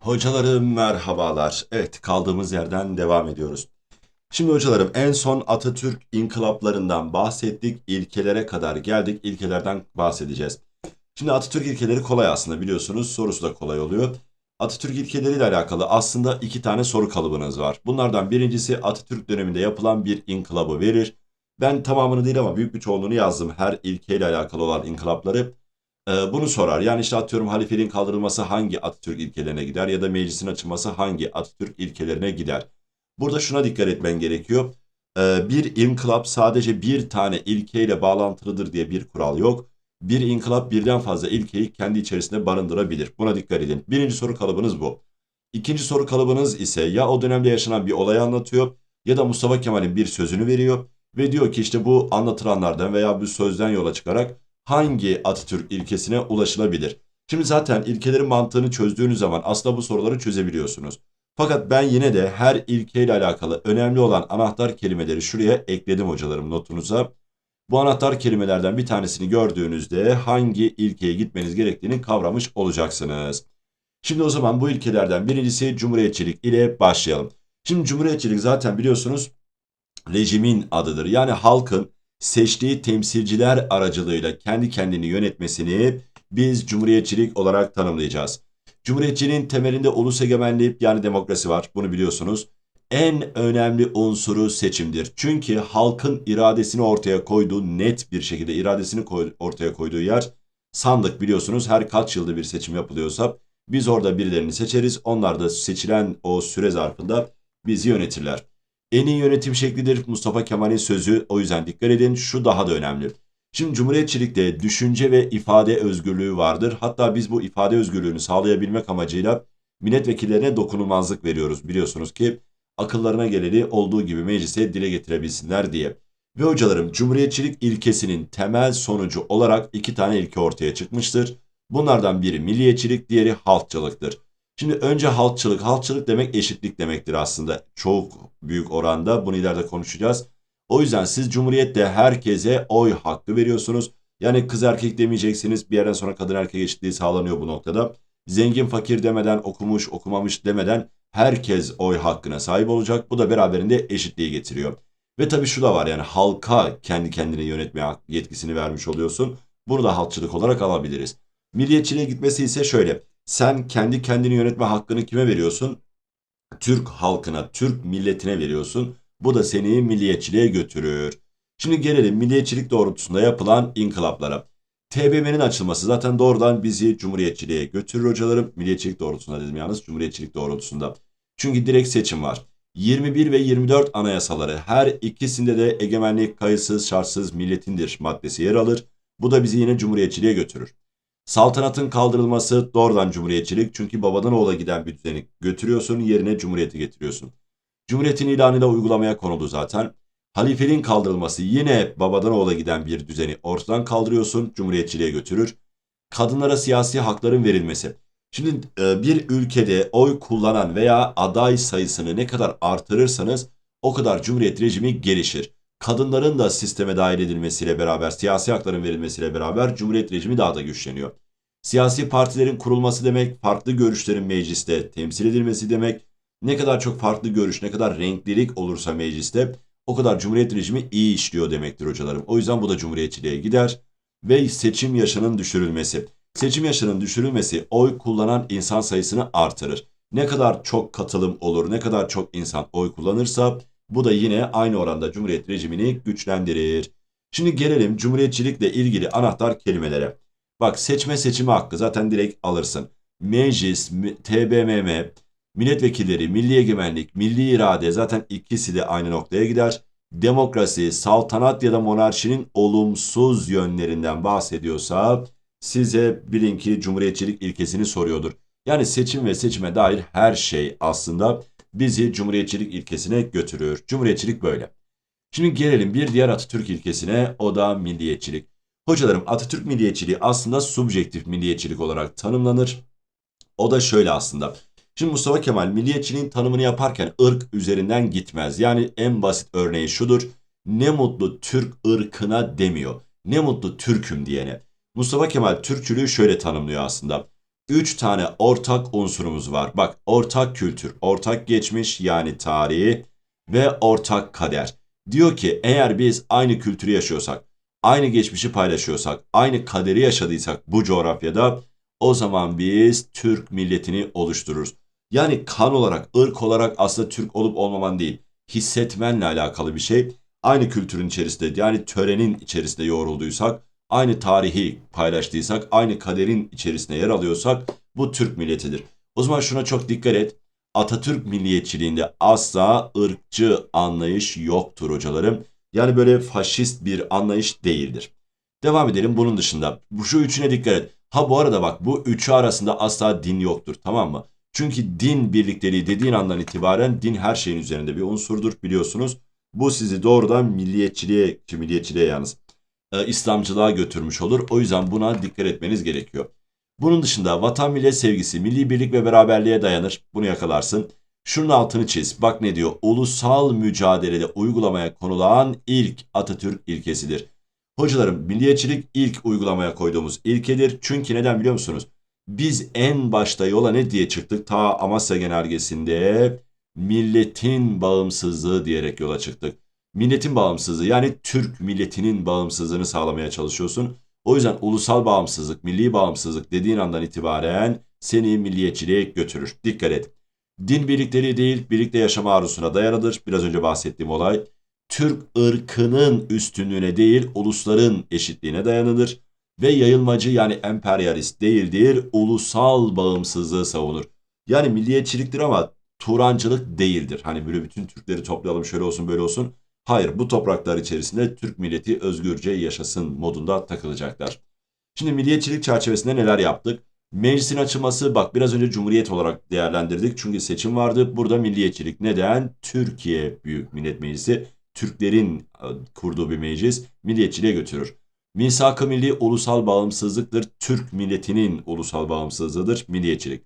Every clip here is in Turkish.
Hocalarım merhabalar. Evet kaldığımız yerden devam ediyoruz. Şimdi hocalarım en son Atatürk inkılaplarından bahsettik. İlkelere kadar geldik. İlkelerden bahsedeceğiz. Şimdi Atatürk ilkeleri kolay aslında biliyorsunuz. Sorusu da kolay oluyor. Atatürk ilkeleriyle alakalı aslında iki tane soru kalıbınız var. Bunlardan birincisi Atatürk döneminde yapılan bir inkılabı verir. Ben tamamını değil ama büyük bir çoğunluğunu yazdım. Her ilkeyle alakalı olan inkılapları. Ee, bunu sorar. Yani işte atıyorum halifeliğin kaldırılması hangi Atatürk ilkelerine gider ya da meclisin açılması hangi Atatürk ilkelerine gider? Burada şuna dikkat etmen gerekiyor. Ee, bir inkılap sadece bir tane ilkeyle bağlantılıdır diye bir kural yok. Bir inkılap birden fazla ilkeyi kendi içerisinde barındırabilir. Buna dikkat edin. Birinci soru kalıbınız bu. İkinci soru kalıbınız ise ya o dönemde yaşanan bir olayı anlatıyor ya da Mustafa Kemal'in bir sözünü veriyor ve diyor ki işte bu anlatılanlardan veya bu sözden yola çıkarak hangi Atatürk ilkesine ulaşılabilir? Şimdi zaten ilkelerin mantığını çözdüğünüz zaman aslında bu soruları çözebiliyorsunuz. Fakat ben yine de her ilkeyle alakalı önemli olan anahtar kelimeleri şuraya ekledim hocalarım notunuza. Bu anahtar kelimelerden bir tanesini gördüğünüzde hangi ilkeye gitmeniz gerektiğini kavramış olacaksınız. Şimdi o zaman bu ilkelerden birincisi cumhuriyetçilik ile başlayalım. Şimdi cumhuriyetçilik zaten biliyorsunuz rejimin adıdır. Yani halkın seçtiği temsilciler aracılığıyla kendi kendini yönetmesini biz cumhuriyetçilik olarak tanımlayacağız. Cumhuriyetçiliğin temelinde ulus egemenliği yani demokrasi var. Bunu biliyorsunuz. En önemli unsuru seçimdir. Çünkü halkın iradesini ortaya koyduğu net bir şekilde iradesini koy, ortaya koyduğu yer sandık biliyorsunuz. Her kaç yılda bir seçim yapılıyorsa biz orada birilerini seçeriz. Onlar da seçilen o süre zarfında bizi yönetirler. En iyi yönetim şeklidir Mustafa Kemal'in sözü. O yüzden dikkat edin. Şu daha da önemli. Şimdi cumhuriyetçilikte düşünce ve ifade özgürlüğü vardır. Hatta biz bu ifade özgürlüğünü sağlayabilmek amacıyla milletvekillerine dokunulmazlık veriyoruz. Biliyorsunuz ki akıllarına geleni olduğu gibi meclise dile getirebilsinler diye. Ve hocalarım cumhuriyetçilik ilkesinin temel sonucu olarak iki tane ilke ortaya çıkmıştır. Bunlardan biri milliyetçilik, diğeri halkçılıktır. Şimdi önce halkçılık. Halkçılık demek eşitlik demektir aslında. Çok büyük oranda. Bunu ileride konuşacağız. O yüzden siz Cumhuriyet'te herkese oy hakkı veriyorsunuz. Yani kız erkek demeyeceksiniz. Bir yerden sonra kadın erkek eşitliği sağlanıyor bu noktada. Zengin fakir demeden, okumuş okumamış demeden herkes oy hakkına sahip olacak. Bu da beraberinde eşitliği getiriyor. Ve tabii şu da var yani halka kendi kendine yönetme yetkisini vermiş oluyorsun. Bunu da halkçılık olarak alabiliriz. Milliyetçiliğe gitmesi ise şöyle. Sen kendi kendini yönetme hakkını kime veriyorsun? Türk halkına, Türk milletine veriyorsun. Bu da seni milliyetçiliğe götürür. Şimdi gelelim milliyetçilik doğrultusunda yapılan inkılaplara. TBMM'nin açılması zaten doğrudan bizi cumhuriyetçiliğe götürür hocalarım. Milliyetçilik doğrultusunda dedim yalnız cumhuriyetçilik doğrultusunda. Çünkü direkt seçim var. 21 ve 24 anayasaları her ikisinde de egemenlik kayıtsız şartsız milletindir maddesi yer alır. Bu da bizi yine cumhuriyetçiliğe götürür. Saltanatın kaldırılması doğrudan cumhuriyetçilik çünkü babadan oğula giden bir düzeni götürüyorsun yerine cumhuriyeti getiriyorsun. Cumhuriyetin ilanıyla uygulamaya konuldu zaten. Halifeliğin kaldırılması yine babadan oğula giden bir düzeni ortadan kaldırıyorsun, cumhuriyetçiliğe götürür. Kadınlara siyasi hakların verilmesi. Şimdi e, bir ülkede oy kullanan veya aday sayısını ne kadar artırırsanız o kadar cumhuriyet rejimi gelişir. Kadınların da sisteme dahil edilmesiyle beraber, siyasi hakların verilmesiyle beraber cumhuriyet rejimi daha da güçleniyor. Siyasi partilerin kurulması demek, farklı görüşlerin mecliste temsil edilmesi demek. Ne kadar çok farklı görüş, ne kadar renklilik olursa mecliste o kadar cumhuriyet rejimi iyi işliyor demektir hocalarım. O yüzden bu da cumhuriyetçiliğe gider. Ve seçim yaşının düşürülmesi. Seçim yaşının düşürülmesi oy kullanan insan sayısını artırır. Ne kadar çok katılım olur, ne kadar çok insan oy kullanırsa bu da yine aynı oranda cumhuriyet rejimini güçlendirir. Şimdi gelelim cumhuriyetçilikle ilgili anahtar kelimelere. Bak seçme seçimi hakkı zaten direkt alırsın. Meclis, TBMM, milletvekilleri, milli egemenlik, milli irade zaten ikisi de aynı noktaya gider. Demokrasi, saltanat ya da monarşinin olumsuz yönlerinden bahsediyorsa size bilin ki cumhuriyetçilik ilkesini soruyordur. Yani seçim ve seçime dair her şey aslında bizi cumhuriyetçilik ilkesine götürür. Cumhuriyetçilik böyle. Şimdi gelelim bir diğer Atatürk ilkesine o da milliyetçilik. Hocalarım Atatürk milliyetçiliği aslında subjektif milliyetçilik olarak tanımlanır. O da şöyle aslında. Şimdi Mustafa Kemal milliyetçiliğin tanımını yaparken ırk üzerinden gitmez. Yani en basit örneği şudur. Ne mutlu Türk ırkına demiyor. Ne mutlu Türk'üm diyene. Mustafa Kemal Türkçülüğü şöyle tanımlıyor aslında. Üç tane ortak unsurumuz var. Bak ortak kültür, ortak geçmiş yani tarihi ve ortak kader. Diyor ki eğer biz aynı kültürü yaşıyorsak, aynı geçmişi paylaşıyorsak, aynı kaderi yaşadıysak bu coğrafyada o zaman biz Türk milletini oluştururuz. Yani kan olarak, ırk olarak aslında Türk olup olmaman değil, hissetmenle alakalı bir şey. Aynı kültürün içerisinde yani törenin içerisinde yoğrulduysak, aynı tarihi paylaştıysak, aynı kaderin içerisinde yer alıyorsak bu Türk milletidir. O zaman şuna çok dikkat et. Atatürk milliyetçiliğinde asla ırkçı anlayış yoktur hocalarım. Yani böyle faşist bir anlayış değildir. Devam edelim bunun dışında. Bu şu üçüne dikkat et. Ha bu arada bak bu üçü arasında asla din yoktur tamam mı? Çünkü din birlikteliği dediğin andan itibaren din her şeyin üzerinde bir unsurdur biliyorsunuz. Bu sizi doğrudan milliyetçiliğe, milliyetçiliğe yalnız e, İslamcılığa götürmüş olur. O yüzden buna dikkat etmeniz gerekiyor. Bunun dışında vatan millet sevgisi, milli birlik ve beraberliğe dayanır. Bunu yakalarsın. Şunun altını çiz. Bak ne diyor? Ulusal mücadelede uygulamaya konulan ilk Atatürk ilkesidir. Hocalarım milliyetçilik ilk uygulamaya koyduğumuz ilkedir. Çünkü neden biliyor musunuz? Biz en başta yola ne diye çıktık? Ta Amasya Genelgesi'nde milletin bağımsızlığı diyerek yola çıktık. Milletin bağımsızlığı yani Türk milletinin bağımsızlığını sağlamaya çalışıyorsun. O yüzden ulusal bağımsızlık, milli bağımsızlık dediğin andan itibaren seni milliyetçiliğe götürür. Dikkat et. Din birlikteliği değil, birlikte yaşama arzusuna dayanıdır. Biraz önce bahsettiğim olay. Türk ırkının üstünlüğüne değil, ulusların eşitliğine dayanılır. Ve yayılmacı yani emperyalist değildir, ulusal bağımsızlığı savunur. Yani milliyetçiliktir ama Turancılık değildir. Hani böyle bütün Türkleri toplayalım şöyle olsun böyle olsun. Hayır bu topraklar içerisinde Türk milleti özgürce yaşasın modunda takılacaklar. Şimdi milliyetçilik çerçevesinde neler yaptık? Meclisin açılması bak biraz önce cumhuriyet olarak değerlendirdik. Çünkü seçim vardı. Burada milliyetçilik. Neden? Türkiye Büyük Millet Meclisi Türklerin e, kurduğu bir meclis milliyetçiliğe götürür. Misak-ı milli ulusal bağımsızlıktır. Türk milletinin ulusal bağımsızlığıdır milliyetçilik.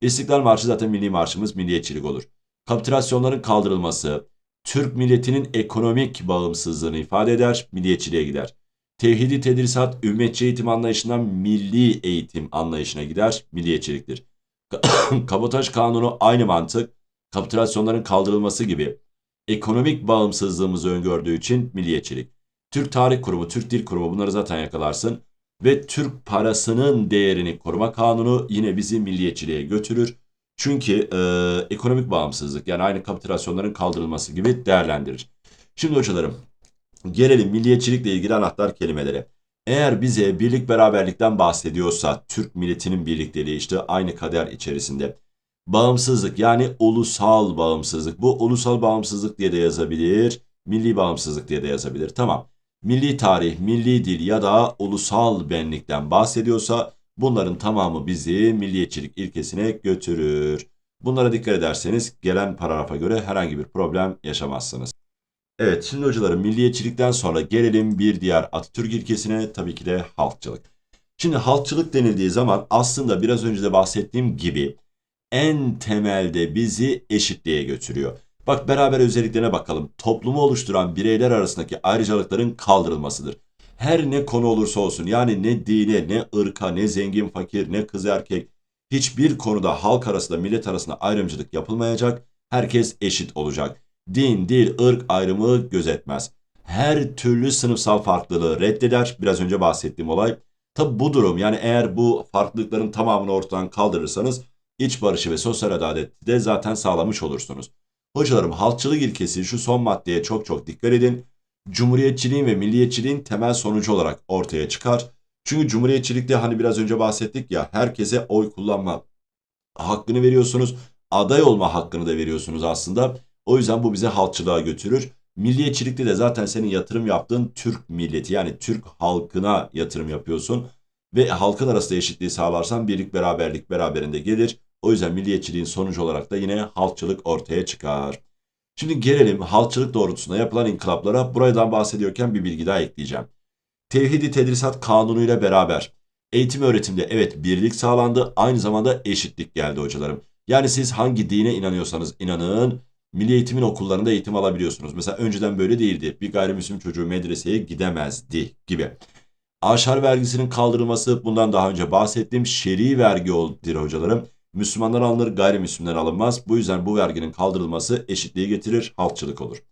İstiklal Marşı zaten milli marşımız milliyetçilik olur. Kapitülasyonların kaldırılması, Türk milletinin ekonomik bağımsızlığını ifade eder, milliyetçiliğe gider. Tevhidi tedrisat, ümmetçi eğitim anlayışından milli eğitim anlayışına gider, milliyetçiliktir. Kabotaj kanunu aynı mantık, kapitülasyonların kaldırılması gibi ekonomik bağımsızlığımızı öngördüğü için milliyetçilik. Türk Tarih Kurumu, Türk Dil Kurumu bunları zaten yakalarsın. Ve Türk parasının değerini koruma kanunu yine bizi milliyetçiliğe götürür. Çünkü e, ekonomik bağımsızlık yani aynı kapitülasyonların kaldırılması gibi değerlendirir. Şimdi hocalarım gelelim milliyetçilikle ilgili anahtar kelimelere. Eğer bize birlik beraberlikten bahsediyorsa Türk milletinin birlikteliği işte aynı kader içerisinde. Bağımsızlık yani ulusal bağımsızlık. Bu ulusal bağımsızlık diye de yazabilir. Milli bağımsızlık diye de yazabilir. Tamam. Milli tarih, milli dil ya da ulusal benlikten bahsediyorsa Bunların tamamı bizi milliyetçilik ilkesine götürür. Bunlara dikkat ederseniz gelen paragrafa göre herhangi bir problem yaşamazsınız. Evet şimdi hocalarım milliyetçilikten sonra gelelim bir diğer Atatürk ilkesine tabii ki de halkçılık. Şimdi halkçılık denildiği zaman aslında biraz önce de bahsettiğim gibi en temelde bizi eşitliğe götürüyor. Bak beraber özelliklerine bakalım. Toplumu oluşturan bireyler arasındaki ayrıcalıkların kaldırılmasıdır her ne konu olursa olsun yani ne dine, ne ırka, ne zengin fakir, ne kız erkek hiçbir konuda halk arasında, millet arasında ayrımcılık yapılmayacak. Herkes eşit olacak. Din, dil, ırk ayrımı gözetmez. Her türlü sınıfsal farklılığı reddeder. Biraz önce bahsettiğim olay. Tabi bu durum yani eğer bu farklılıkların tamamını ortadan kaldırırsanız iç barışı ve sosyal adaleti de zaten sağlamış olursunuz. Hocalarım halkçılık ilkesi şu son maddeye çok çok dikkat edin cumhuriyetçiliğin ve milliyetçiliğin temel sonucu olarak ortaya çıkar. Çünkü cumhuriyetçilikte hani biraz önce bahsettik ya herkese oy kullanma hakkını veriyorsunuz. Aday olma hakkını da veriyorsunuz aslında. O yüzden bu bize halkçılığa götürür. Milliyetçilikte de zaten senin yatırım yaptığın Türk milleti yani Türk halkına yatırım yapıyorsun. Ve halkın arasında eşitliği sağlarsan birlik beraberlik beraberinde gelir. O yüzden milliyetçiliğin sonucu olarak da yine halkçılık ortaya çıkar. Şimdi gelelim halkçılık doğrultusunda yapılan inkılaplara. Buradan bahsediyorken bir bilgi daha ekleyeceğim. Tevhidi Tedrisat Kanunu ile beraber eğitim öğretimde evet birlik sağlandı. Aynı zamanda eşitlik geldi hocalarım. Yani siz hangi dine inanıyorsanız inanın milli eğitimin okullarında eğitim alabiliyorsunuz. Mesela önceden böyle değildi. Bir gayrimüslim çocuğu medreseye gidemezdi gibi. Aşar vergisinin kaldırılması bundan daha önce bahsettiğim şer'i vergi oldur hocalarım. Müslümanlar alınır, gayrimüslimler alınmaz. Bu yüzden bu verginin kaldırılması eşitliği getirir, halkçılık olur.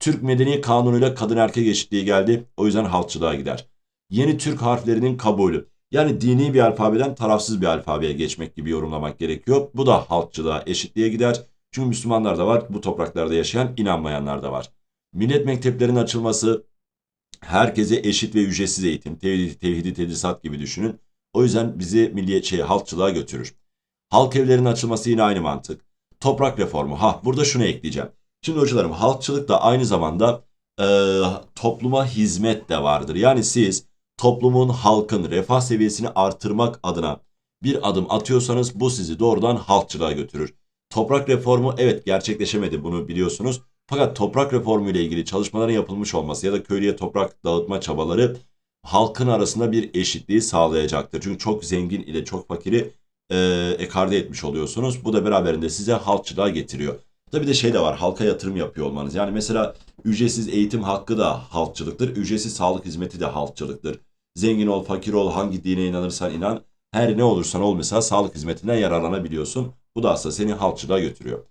Türk Medeni Kanunu'yla kadın erkek eşitliği geldi. O yüzden halkçılığa gider. Yeni Türk harflerinin kabulü. Yani dini bir alfabeden tarafsız bir alfabeye geçmek gibi yorumlamak gerekiyor. Bu da halkçılığa, eşitliğe gider. Çünkü Müslümanlar da var, bu topraklarda yaşayan inanmayanlar da var. Millet mekteplerinin açılması, herkese eşit ve ücretsiz eğitim, tevhidi, tevhidi tedrisat gibi düşünün. O yüzden bizi milliyetçiye, halkçılığa götürür. Halk evlerinin açılması yine aynı mantık. Toprak reformu. Ha burada şunu ekleyeceğim. Şimdi hocalarım halkçılık da aynı zamanda e, topluma hizmet de vardır. Yani siz toplumun, halkın refah seviyesini artırmak adına bir adım atıyorsanız bu sizi doğrudan halkçılığa götürür. Toprak reformu evet gerçekleşemedi bunu biliyorsunuz. Fakat toprak reformu ile ilgili çalışmaların yapılmış olması ya da köylüye toprak dağıtma çabaları halkın arasında bir eşitliği sağlayacaktır. Çünkü çok zengin ile çok fakiri e, ekarte etmiş oluyorsunuz. Bu da beraberinde size halkçılığa getiriyor. Tabii de şey de var halka yatırım yapıyor olmanız. Yani mesela ücretsiz eğitim hakkı da halkçılıktır. Ücretsiz sağlık hizmeti de halkçılıktır. Zengin ol, fakir ol, hangi dine inanırsan inan. Her ne olursan ol mesela sağlık hizmetinden yararlanabiliyorsun. Bu da aslında seni halkçılığa götürüyor.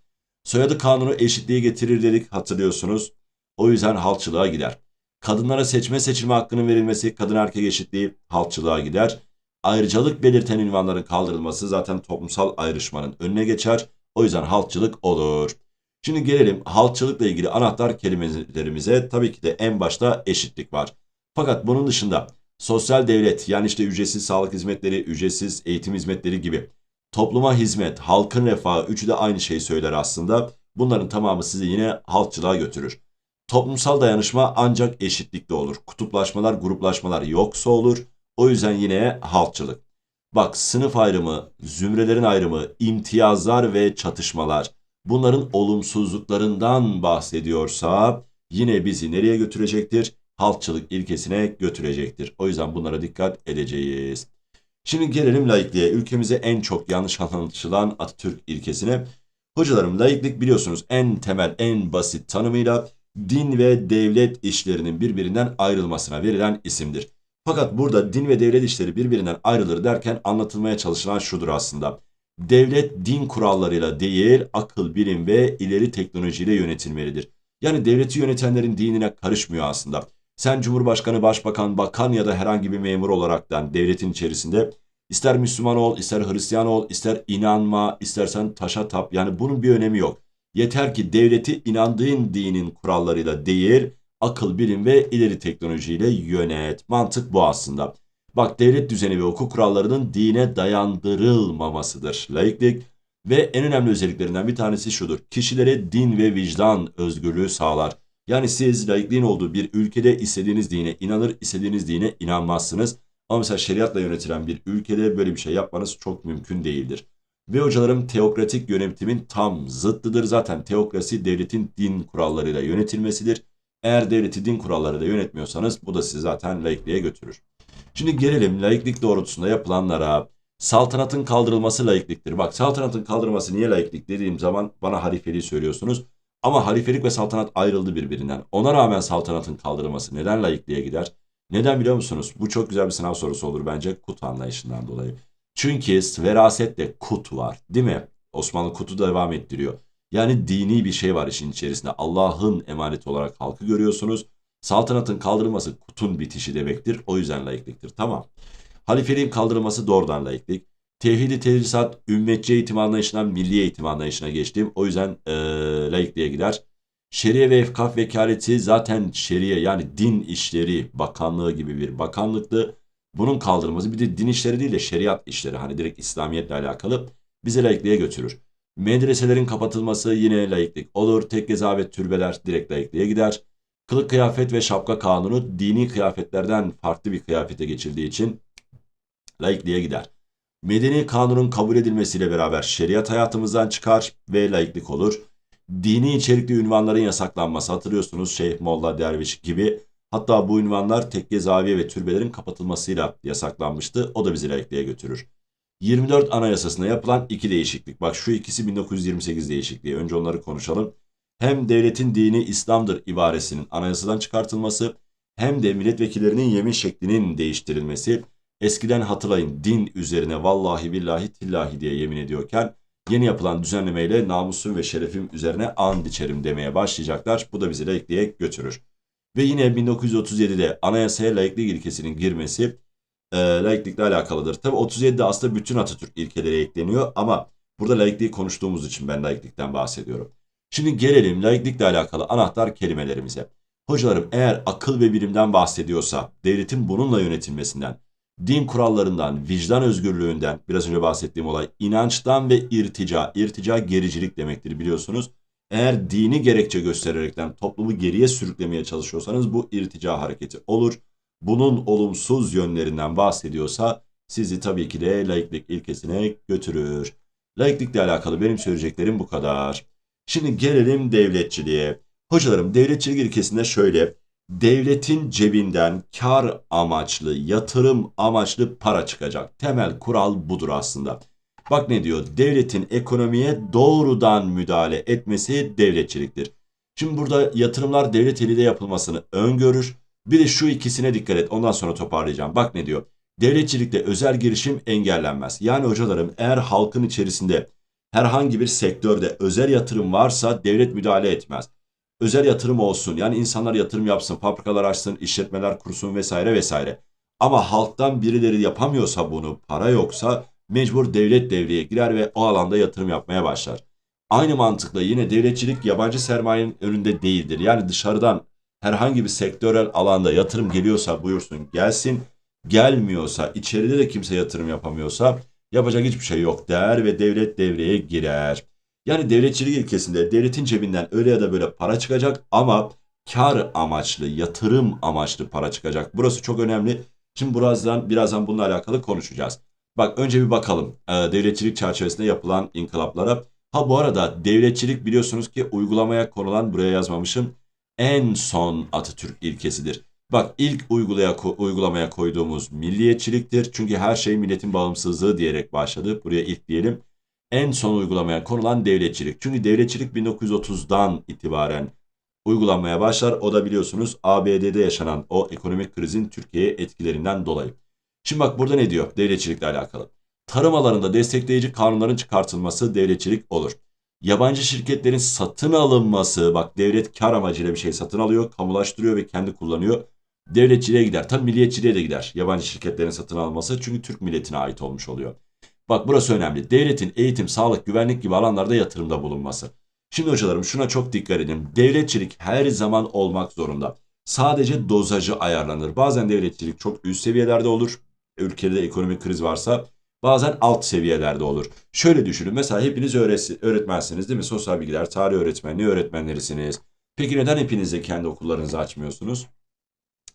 Soyadı kanunu eşitliği getirir dedik hatırlıyorsunuz. O yüzden halkçılığa gider. Kadınlara seçme seçilme hakkının verilmesi kadın erkek eşitliği halkçılığa gider. Ayrıcalık belirten ünvanların kaldırılması zaten toplumsal ayrışmanın önüne geçer. O yüzden halkçılık olur. Şimdi gelelim halkçılıkla ilgili anahtar kelimelerimize. Tabii ki de en başta eşitlik var. Fakat bunun dışında sosyal devlet yani işte ücretsiz sağlık hizmetleri, ücretsiz eğitim hizmetleri gibi topluma hizmet, halkın refahı üçü de aynı şeyi söyler aslında. Bunların tamamı sizi yine halkçılığa götürür. Toplumsal dayanışma ancak eşitlikte olur. Kutuplaşmalar, gruplaşmalar yoksa olur. O yüzden yine halkçılık. Bak sınıf ayrımı, zümrelerin ayrımı, imtiyazlar ve çatışmalar bunların olumsuzluklarından bahsediyorsa yine bizi nereye götürecektir? Halkçılık ilkesine götürecektir. O yüzden bunlara dikkat edeceğiz. Şimdi gelelim laikliğe. Ülkemize en çok yanlış anlaşılan Atatürk ilkesine. Hocalarım laiklik biliyorsunuz en temel, en basit tanımıyla din ve devlet işlerinin birbirinden ayrılmasına verilen isimdir. Fakat burada din ve devlet işleri birbirinden ayrılır derken anlatılmaya çalışılan şudur aslında. Devlet din kurallarıyla değil, akıl, bilim ve ileri teknolojiyle yönetilmelidir. Yani devleti yönetenlerin dinine karışmıyor aslında. Sen Cumhurbaşkanı, Başbakan, Bakan ya da herhangi bir memur olaraktan devletin içerisinde ister Müslüman ol, ister Hristiyan ol, ister inanma, istersen taşa tap. Yani bunun bir önemi yok. Yeter ki devleti inandığın dinin kurallarıyla değil, akıl, bilim ve ileri teknolojiyle yönet. Mantık bu aslında. Bak devlet düzeni ve hukuk kurallarının dine dayandırılmamasıdır. Laiklik ve en önemli özelliklerinden bir tanesi şudur. Kişilere din ve vicdan özgürlüğü sağlar. Yani siz laikliğin olduğu bir ülkede istediğiniz dine inanır, istediğiniz dine inanmazsınız. Ama mesela şeriatla yönetilen bir ülkede böyle bir şey yapmanız çok mümkün değildir. Ve hocalarım teokratik yönetimin tam zıttıdır. Zaten teokrasi devletin din kurallarıyla yönetilmesidir. Eğer devleti din kurallarıyla yönetmiyorsanız bu da sizi zaten laikliğe götürür. Şimdi gelelim laiklik doğrultusunda yapılanlara. Saltanatın kaldırılması laikliktir. Bak saltanatın kaldırılması niye laiklik dediğim zaman bana halifeliği söylüyorsunuz. Ama halifelik ve saltanat ayrıldı birbirinden. Ona rağmen saltanatın kaldırılması neden laikliğe gider? Neden biliyor musunuz? Bu çok güzel bir sınav sorusu olur bence kut anlayışından dolayı. Çünkü verasette kut var değil mi? Osmanlı kutu devam ettiriyor. Yani dini bir şey var işin içerisinde. Allah'ın emaneti olarak halkı görüyorsunuz. Saltanatın kaldırılması kutun bitişi demektir. O yüzden laikliktir. Tamam. Halifeliğin kaldırılması doğrudan laiklik. Tevhidi tedrisat ümmetçi eğitim anlayışından milli eğitim anlayışına geçtim. O yüzden e, laikliğe gider. Şeriye ve efkaf vekaleti zaten şeriye yani din işleri bakanlığı gibi bir bakanlıktı. Bunun kaldırılması bir de din işleri değil de şeriat işleri hani direkt İslamiyetle alakalı bize laikliğe götürür. Medreselerin kapatılması yine laiklik olur. Tekkeza ve türbeler direkt laikliğe gider. Kılık kıyafet ve şapka kanunu dini kıyafetlerden farklı bir kıyafete geçildiği için laikliğe gider. Medeni kanunun kabul edilmesiyle beraber şeriat hayatımızdan çıkar ve laiklik olur. Dini içerikli ünvanların yasaklanması hatırlıyorsunuz Şeyh Molla Derviş gibi. Hatta bu ünvanlar tekke zaviye ve türbelerin kapatılmasıyla yasaklanmıştı. O da bizi laikliğe götürür. 24 Anayasası'na yapılan iki değişiklik. Bak şu ikisi 1928 değişikliği. Önce onları konuşalım. Hem devletin dini İslam'dır ibaresinin anayasadan çıkartılması hem de milletvekillerinin yemin şeklinin değiştirilmesi. Eskiden hatırlayın din üzerine vallahi billahi tillahi diye yemin ediyorken yeni yapılan düzenlemeyle namusum ve şerefim üzerine and içerim demeye başlayacaklar. Bu da bizi laikliğe götürür. Ve yine 1937'de anayasaya laiklik ilkesinin girmesi e, laiklikle alakalıdır. Tabi 37'de aslında bütün Atatürk ilkeleri ekleniyor ama burada laikliği konuştuğumuz için ben laiklikten bahsediyorum. Şimdi gelelim laiklikle alakalı anahtar kelimelerimize. Hocalarım eğer akıl ve bilimden bahsediyorsa, devletin bununla yönetilmesinden, din kurallarından, vicdan özgürlüğünden, biraz önce bahsettiğim olay, inançtan ve irtica, irtica gericilik demektir biliyorsunuz. Eğer dini gerekçe göstererekten toplumu geriye sürüklemeye çalışıyorsanız bu irtica hareketi olur. Bunun olumsuz yönlerinden bahsediyorsa sizi tabii ki de laiklik ilkesine götürür. Laiklikle alakalı benim söyleyeceklerim bu kadar. Şimdi gelelim devletçiliğe. Hocalarım devletçilik ilkesinde şöyle. Devletin cebinden kar amaçlı, yatırım amaçlı para çıkacak. Temel kural budur aslında. Bak ne diyor? Devletin ekonomiye doğrudan müdahale etmesi devletçiliktir. Şimdi burada yatırımlar devlet eliyle yapılmasını öngörür. Bir de şu ikisine dikkat et. Ondan sonra toparlayacağım. Bak ne diyor? Devletçilikte özel girişim engellenmez. Yani hocalarım eğer halkın içerisinde herhangi bir sektörde özel yatırım varsa devlet müdahale etmez. Özel yatırım olsun yani insanlar yatırım yapsın, fabrikalar açsın, işletmeler kursun vesaire vesaire. Ama halktan birileri yapamıyorsa bunu, para yoksa mecbur devlet devreye girer ve o alanda yatırım yapmaya başlar. Aynı mantıkla yine devletçilik yabancı sermayenin önünde değildir. Yani dışarıdan herhangi bir sektörel alanda yatırım geliyorsa buyursun gelsin. Gelmiyorsa içeride de kimse yatırım yapamıyorsa yapacak hiçbir şey yok der ve devlet devreye girer. Yani devletçilik ilkesinde devletin cebinden öyle ya da böyle para çıkacak ama kar amaçlı, yatırım amaçlı para çıkacak. Burası çok önemli. Şimdi birazdan birazdan bununla alakalı konuşacağız. Bak önce bir bakalım e, devletçilik çerçevesinde yapılan inkılaplara. Ha bu arada devletçilik biliyorsunuz ki uygulamaya konulan buraya yazmamışım en son Atatürk ilkesidir. Bak ilk uygulaya, uygulamaya koyduğumuz milliyetçiliktir. Çünkü her şey milletin bağımsızlığı diyerek başladı. Buraya ilk diyelim. En son uygulamaya konulan devletçilik. Çünkü devletçilik 1930'dan itibaren uygulanmaya başlar. O da biliyorsunuz ABD'de yaşanan o ekonomik krizin Türkiye'ye etkilerinden dolayı. Şimdi bak burada ne diyor devletçilikle alakalı? Tarım alanında destekleyici kanunların çıkartılması devletçilik olur. Yabancı şirketlerin satın alınması, bak devlet kar amacıyla bir şey satın alıyor, kamulaştırıyor ve kendi kullanıyor. Devletçiliğe gider. Tabii milliyetçiliğe de gider. Yabancı şirketlerin satın alması çünkü Türk milletine ait olmuş oluyor. Bak burası önemli. Devletin eğitim, sağlık, güvenlik gibi alanlarda yatırımda bulunması. Şimdi hocalarım şuna çok dikkat edin. Devletçilik her zaman olmak zorunda. Sadece dozajı ayarlanır. Bazen devletçilik çok üst seviyelerde olur. Ülkede ekonomik kriz varsa bazen alt seviyelerde olur. Şöyle düşünün mesela hepiniz öğretmensiniz değil mi? Sosyal bilgiler, tarih öğretmenliği öğretmenlerisiniz. Peki neden hepiniz de kendi okullarınızı açmıyorsunuz?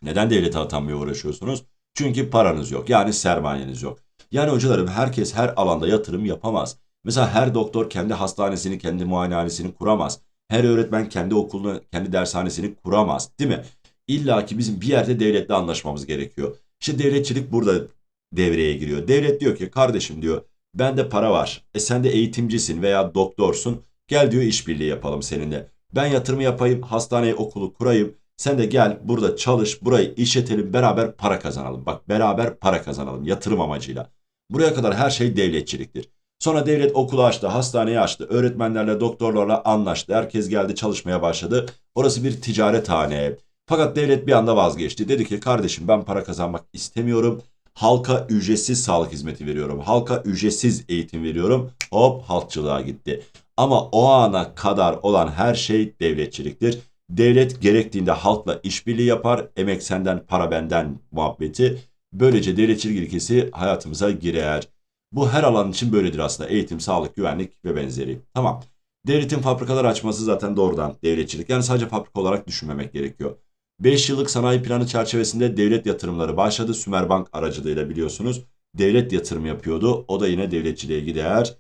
Neden devlete atanmaya uğraşıyorsunuz? Çünkü paranız yok. Yani sermayeniz yok. Yani hocalarım herkes her alanda yatırım yapamaz. Mesela her doktor kendi hastanesini, kendi muayenehanesini kuramaz. Her öğretmen kendi okulunu, kendi dershanesini kuramaz. Değil mi? İlla ki bizim bir yerde devletle anlaşmamız gerekiyor. İşte devletçilik burada devreye giriyor. Devlet diyor ki kardeşim diyor bende para var. E sen de eğitimcisin veya doktorsun. Gel diyor işbirliği yapalım seninle. Ben yatırımı yapayım, hastaneyi okulu kurayım. Sen de gel burada çalış, burayı işletelim, beraber para kazanalım. Bak beraber para kazanalım yatırım amacıyla. Buraya kadar her şey devletçiliktir. Sonra devlet okulu açtı, hastaneyi açtı, öğretmenlerle, doktorlarla anlaştı. Herkes geldi çalışmaya başladı. Orası bir ticaret hane. Fakat devlet bir anda vazgeçti. Dedi ki kardeşim ben para kazanmak istemiyorum. Halka ücretsiz sağlık hizmeti veriyorum. Halka ücretsiz eğitim veriyorum. Hop halkçılığa gitti. Ama o ana kadar olan her şey devletçiliktir. Devlet gerektiğinde halkla işbirliği yapar. Emek senden, para benden muhabbeti. Böylece devletçilik ilkesi hayatımıza girer. Bu her alan için böyledir aslında. Eğitim, sağlık, güvenlik ve benzeri. Tamam. Devletin fabrikalar açması zaten doğrudan devletçilik. Yani sadece fabrika olarak düşünmemek gerekiyor. 5 yıllık sanayi planı çerçevesinde devlet yatırımları başladı. Sümerbank aracılığıyla biliyorsunuz. Devlet yatırım yapıyordu. O da yine devletçiliğe gider.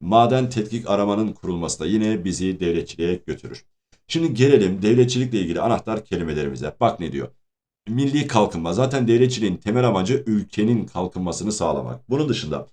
Maden tetkik aramanın kurulması da yine bizi devletçiliğe götürür. Şimdi gelelim devletçilikle ilgili anahtar kelimelerimize. Bak ne diyor. Milli kalkınma. Zaten devletçiliğin temel amacı ülkenin kalkınmasını sağlamak. Bunun dışında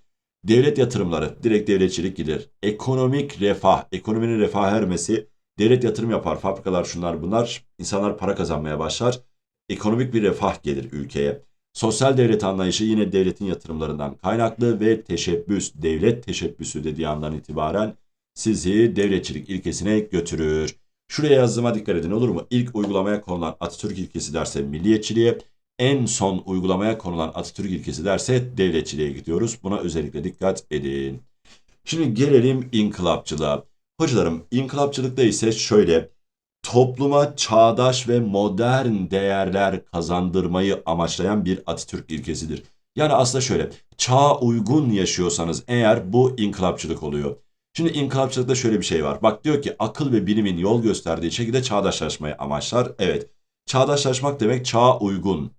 devlet yatırımları, direkt devletçilik gider. Ekonomik refah, ekonominin refah ermesi, devlet yatırım yapar, fabrikalar şunlar bunlar, insanlar para kazanmaya başlar. ekonomik bir refah gelir ülkeye. Sosyal devlet anlayışı yine devletin yatırımlarından kaynaklı ve teşebbüs, devlet teşebbüsü dediği andan itibaren sizi devletçilik ilkesine götürür. Şuraya yazdığıma dikkat edin olur mu? İlk uygulamaya konulan Atatürk ilkesi derse milliyetçiliğe, en son uygulamaya konulan Atatürk ilkesi derse devletçiliğe gidiyoruz. Buna özellikle dikkat edin. Şimdi gelelim inkılapçılığa. Hocalarım inkılapçılıkta ise şöyle topluma çağdaş ve modern değerler kazandırmayı amaçlayan bir Atatürk ilkesidir. Yani aslında şöyle çağa uygun yaşıyorsanız eğer bu inkılapçılık oluyor. Şimdi inkılapçılıkta şöyle bir şey var. Bak diyor ki akıl ve bilimin yol gösterdiği şekilde çağdaşlaşmayı amaçlar. Evet. Çağdaşlaşmak demek çağa uygun.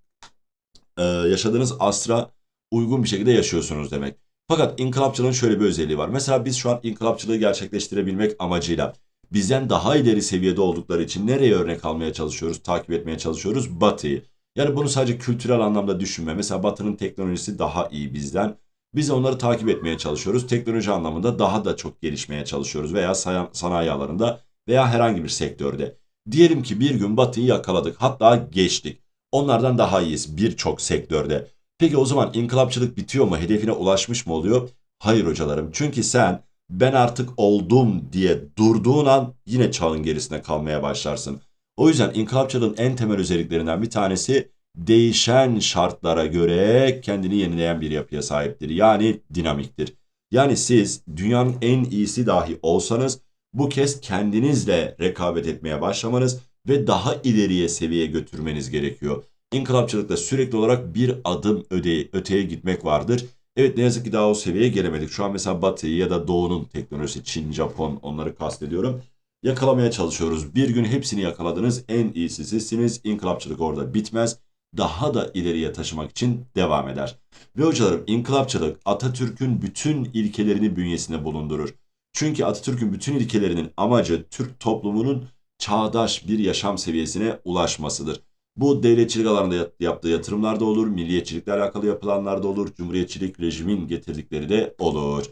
Ee, yaşadığınız asra uygun bir şekilde yaşıyorsunuz demek. Fakat inkılapçılığın şöyle bir özelliği var. Mesela biz şu an inkılapçılığı gerçekleştirebilmek amacıyla bizden daha ileri seviyede oldukları için nereye örnek almaya çalışıyoruz, takip etmeye çalışıyoruz? Batı'yı. Yani bunu sadece kültürel anlamda düşünme. Mesela Batı'nın teknolojisi daha iyi bizden. Biz onları takip etmeye çalışıyoruz. Teknoloji anlamında daha da çok gelişmeye çalışıyoruz veya sanayi alanında veya herhangi bir sektörde. Diyelim ki bir gün Batı'yı yakaladık hatta geçtik. Onlardan daha iyiyiz birçok sektörde. Peki o zaman inkılapçılık bitiyor mu? Hedefine ulaşmış mı oluyor? Hayır hocalarım. Çünkü sen ben artık oldum diye durduğun an yine çağın gerisine kalmaya başlarsın. O yüzden inkılapçılığın en temel özelliklerinden bir tanesi değişen şartlara göre kendini yenileyen bir yapıya sahiptir. Yani dinamiktir. Yani siz dünyanın en iyisi dahi olsanız bu kez kendinizle rekabet etmeye başlamanız ve daha ileriye seviyeye götürmeniz gerekiyor. İnkılapçılıkta sürekli olarak bir adım öde, öteye gitmek vardır. Evet ne yazık ki daha o seviyeye gelemedik. Şu an mesela Batı'yı ya da Doğu'nun teknolojisi, Çin, Japon onları kastediyorum. Yakalamaya çalışıyoruz. Bir gün hepsini yakaladınız. En iyisi sizsiniz. İnkılapçılık orada bitmez. Daha da ileriye taşımak için devam eder. Ve hocalarım inkılapçılık Atatürk'ün bütün ilkelerini bünyesinde bulundurur. Çünkü Atatürk'ün bütün ilkelerinin amacı Türk toplumunun çağdaş bir yaşam seviyesine ulaşmasıdır. Bu devletçilik alanında yaptığı yatırımlar da olur, milliyetçilikle alakalı yapılanlar da olur, cumhuriyetçilik rejimin getirdikleri de olur.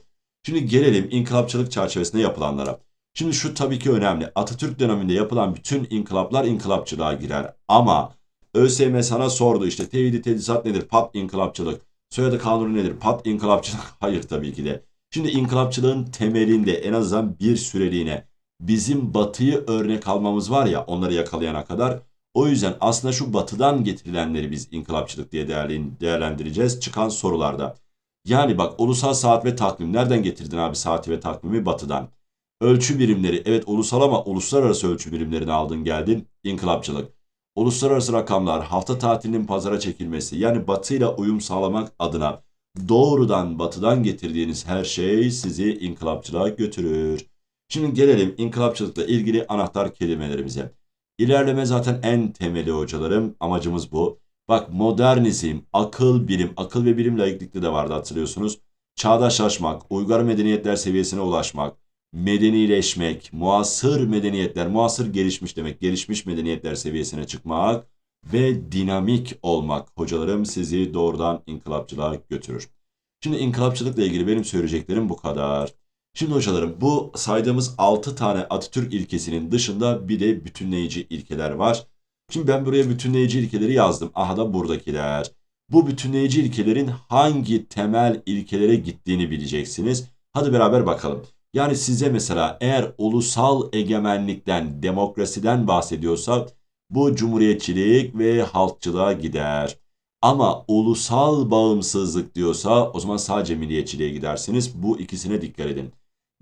Şimdi gelelim inkılapçılık çerçevesinde yapılanlara. Şimdi şu tabii ki önemli. Atatürk döneminde yapılan bütün inkılaplar inkılapçılığa girer. Ama ÖSYM sana sordu işte tevhidi tedisat nedir? Pat inkılapçılık. Soyadı kanunu nedir? Pat inkılapçılık. Hayır tabii ki de. Şimdi inkılapçılığın temelinde en azından bir süreliğine bizim batıyı örnek almamız var ya onları yakalayana kadar o yüzden aslında şu batıdan getirilenleri biz inkılapçılık diye değerlendireceğiz çıkan sorularda. Yani bak ulusal saat ve takvim nereden getirdin abi saati ve takvimi batıdan. Ölçü birimleri evet ulusal ama uluslararası ölçü birimlerini aldın geldin inkılapçılık. Uluslararası rakamlar hafta tatilinin pazara çekilmesi yani batıyla uyum sağlamak adına doğrudan batıdan getirdiğiniz her şey sizi inkılapçılığa götürür. Şimdi gelelim inkılapçılıkla ilgili anahtar kelimelerimize. İlerleme zaten en temeli hocalarım. Amacımız bu. Bak modernizm, akıl, bilim, akıl ve bilim laiklikte de vardı hatırlıyorsunuz. Çağdaşlaşmak, uygar medeniyetler seviyesine ulaşmak, medenileşmek, muasır medeniyetler, muasır gelişmiş demek, gelişmiş medeniyetler seviyesine çıkmak ve dinamik olmak hocalarım sizi doğrudan inkılapçılığa götürür. Şimdi inkılapçılıkla ilgili benim söyleyeceklerim bu kadar. Şimdi hocalarım bu saydığımız 6 tane Atatürk ilkesinin dışında bir de bütünleyici ilkeler var. Şimdi ben buraya bütünleyici ilkeleri yazdım. Aha da buradakiler. Bu bütünleyici ilkelerin hangi temel ilkelere gittiğini bileceksiniz. Hadi beraber bakalım. Yani size mesela eğer ulusal egemenlikten, demokrasiden bahsediyorsa bu cumhuriyetçilik ve halkçılığa gider. Ama ulusal bağımsızlık diyorsa o zaman sadece milliyetçiliğe gidersiniz. Bu ikisine dikkat edin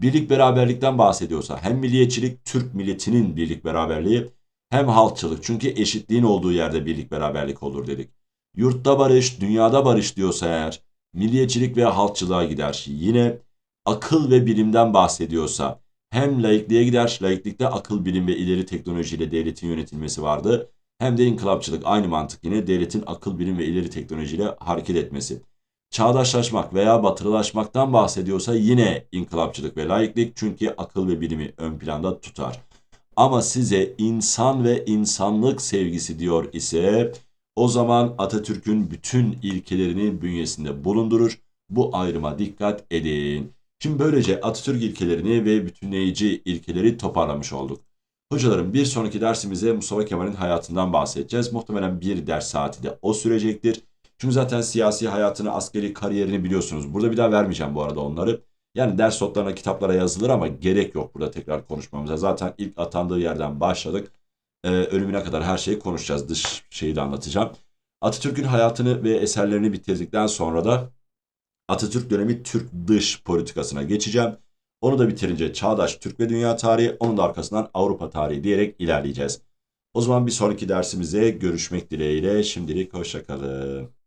birlik beraberlikten bahsediyorsa hem milliyetçilik Türk milletinin birlik beraberliği hem halkçılık çünkü eşitliğin olduğu yerde birlik beraberlik olur dedik. Yurtta barış, dünyada barış diyorsa eğer milliyetçilik ve halkçılığa gider. Yine akıl ve bilimden bahsediyorsa hem laikliğe gider, laiklikte akıl, bilim ve ileri teknolojiyle devletin yönetilmesi vardı. Hem de inkılapçılık aynı mantık yine devletin akıl, bilim ve ileri teknolojiyle hareket etmesi çağdaşlaşmak veya batılılaşmaktan bahsediyorsa yine inkılapçılık ve laiklik çünkü akıl ve bilimi ön planda tutar. Ama size insan ve insanlık sevgisi diyor ise o zaman Atatürk'ün bütün ilkelerini bünyesinde bulundurur. Bu ayrıma dikkat edin. Şimdi böylece Atatürk ilkelerini ve bütünleyici ilkeleri toparlamış olduk. Hocalarım bir sonraki dersimize Mustafa Kemal'in hayatından bahsedeceğiz. Muhtemelen bir ders saati de o sürecektir. Çünkü zaten siyasi hayatını, askeri kariyerini biliyorsunuz. Burada bir daha vermeyeceğim bu arada onları. Yani ders notlarına, kitaplara yazılır ama gerek yok burada tekrar konuşmamıza. Zaten ilk atandığı yerden başladık. Ee, ölümüne kadar her şeyi konuşacağız. Dış şeyi de anlatacağım. Atatürk'ün hayatını ve eserlerini bitirdikten sonra da Atatürk dönemi Türk dış politikasına geçeceğim. Onu da bitirince Çağdaş Türk ve Dünya Tarihi, onun da arkasından Avrupa Tarihi diyerek ilerleyeceğiz. O zaman bir sonraki dersimize görüşmek dileğiyle. Şimdilik hoşçakalın.